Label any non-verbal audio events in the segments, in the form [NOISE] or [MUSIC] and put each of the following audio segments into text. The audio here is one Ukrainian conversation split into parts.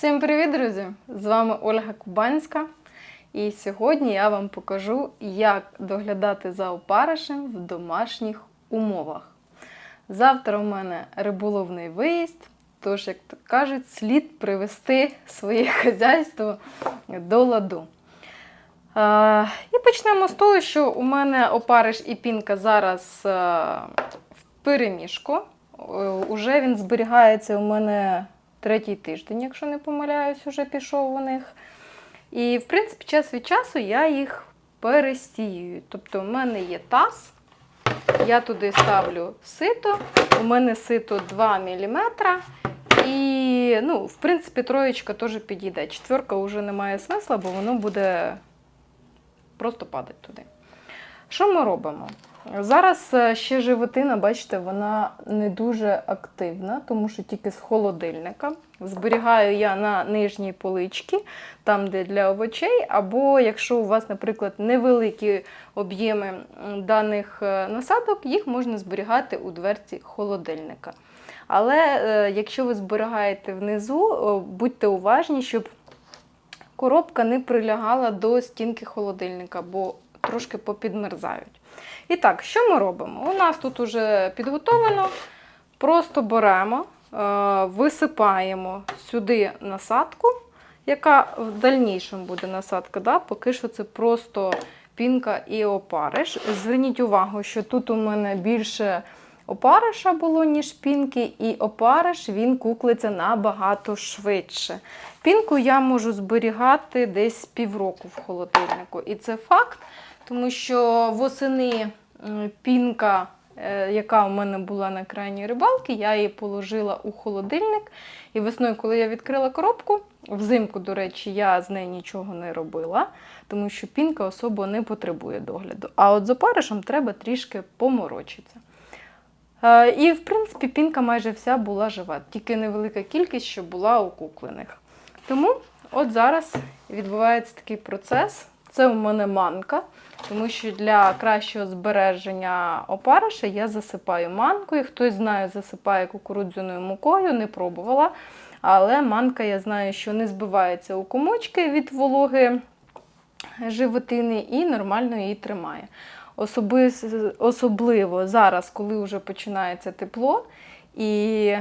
Всім привіт, друзі! З вами Ольга Кубанська. І сьогодні я вам покажу, як доглядати за опаришем в домашніх умовах. Завтра у мене риболовний виїзд, тож, як то кажуть, слід привести своє [LAUGHS] хазяйство до ладу. Е, і почнемо з того, що у мене опариш і пінка зараз е, в переміжку. Е, Уже він зберігається у мене третій тиждень, якщо не помиляюсь, уже пішов у них. І, в принципі, час від часу я їх перестію. Тобто, у мене є таз, я туди ставлю сито, у мене сито 2 мм. І, ну, в принципі, троєчка теж підійде. Четверка вже не має смисла, бо воно буде просто падати туди. Що ми робимо? Зараз е, ще животина, бачите, вона не дуже активна, тому що тільки з холодильника. Зберігаю я на нижній поличці, там, де для овочей, або якщо у вас, наприклад, невеликі об'єми даних е, насадок, їх можна зберігати у дверці холодильника. Але е, якщо ви зберігаєте внизу, будьте уважні, щоб коробка не прилягала до стінки холодильника, бо трошки попідмерзають. І так, що ми робимо? У нас тут уже підготовлено. Просто беремо, е, висипаємо сюди насадку, яка в дальнішому буде насадка. Да? Поки що це просто пінка і опариш. Зверніть увагу, що тут у мене більше опариша було, ніж пінки, і опариш він куклиться набагато швидше. Пінку я можу зберігати десь півроку в холодильнику. І це факт, тому що восени пінка, е, яка у мене була на крайній рибалці, я її положила у холодильник. І весною, коли я відкрила коробку, взимку, до речі, я з нею нічого не робила, тому що пінка особо не потребує догляду. А от з опаришем треба трішки поморочитися. Е, І, в принципі, пінка майже вся була жива, тільки невелика кількість, що була у куклених. Тому от зараз відбувається такий процес. Це у мене манка, тому що для кращого збереження опариша я засипаю манкою. Хтось знає, засипає кукурудзяною мукою, не пробувала. Але манка, я знаю, що не збивається у комочки від вологи животини і нормально її тримає. Особливо зараз, коли вже починається тепло, і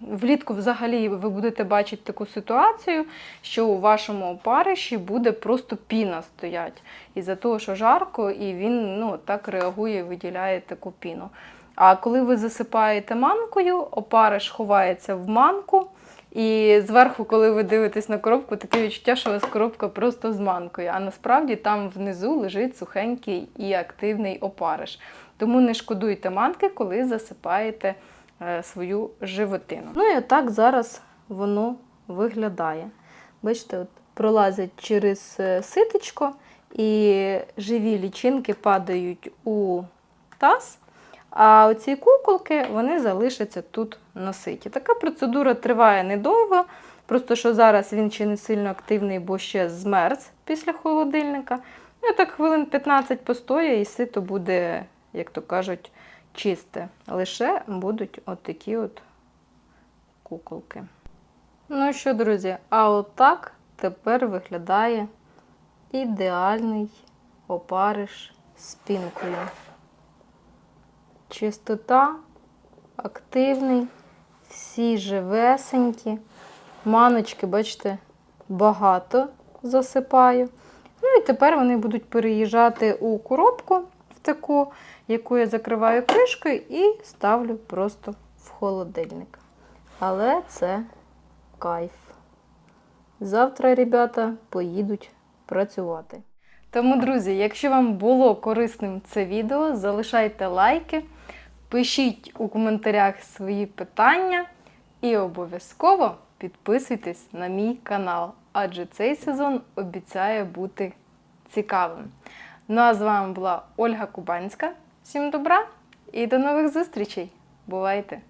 влітку взагалі ви будете бачити таку ситуацію, що у вашому опариші буде просто піна стоять. Із-за того, що жарко, і він ну, так реагує, виділяє таку піну. А коли ви засипаєте манкою, опариш ховається в манку. І зверху, коли ви дивитесь на коробку, таке відчуття, що у вас коробка просто з манкою. А насправді там внизу лежить сухенький і активний опариш. Тому не шкодуйте манки, коли засипаєте свою животину. Ну і отак зараз воно виглядає. Бачите, от пролазять через е, ситочко, і живі лічинки падають у таз. А оці куколки вони залишаться тут на ситі. Така процедура триває недовго, просто що зараз він ще не сильно активний, бо ще змерз після холодильника. Ну, так хвилин 15 постоє і сито буде, як то кажуть, чисте. Лише будуть от такі от куколки. Ну що, друзі, а отак тепер виглядає ідеальний опариш з. Чистота, активний, всі живесенькі. Маночки, бачите, багато засипаю. Ну і тепер вони будуть переїжджати у коробку таку, яку я закриваю кришкою і ставлю просто в холодильник. Але це кайф. Завтра, ребята, поїдуть працювати. Тому, друзі, якщо вам було корисним це відео, залишайте лайки, пишіть у коментарях свої питання і обов'язково підписуйтесь на мій канал, адже цей сезон обіцяє бути цікавим. Ну а з вами була Ольга Кубанська. Всім добра і до нових зустрічей! Бувайте!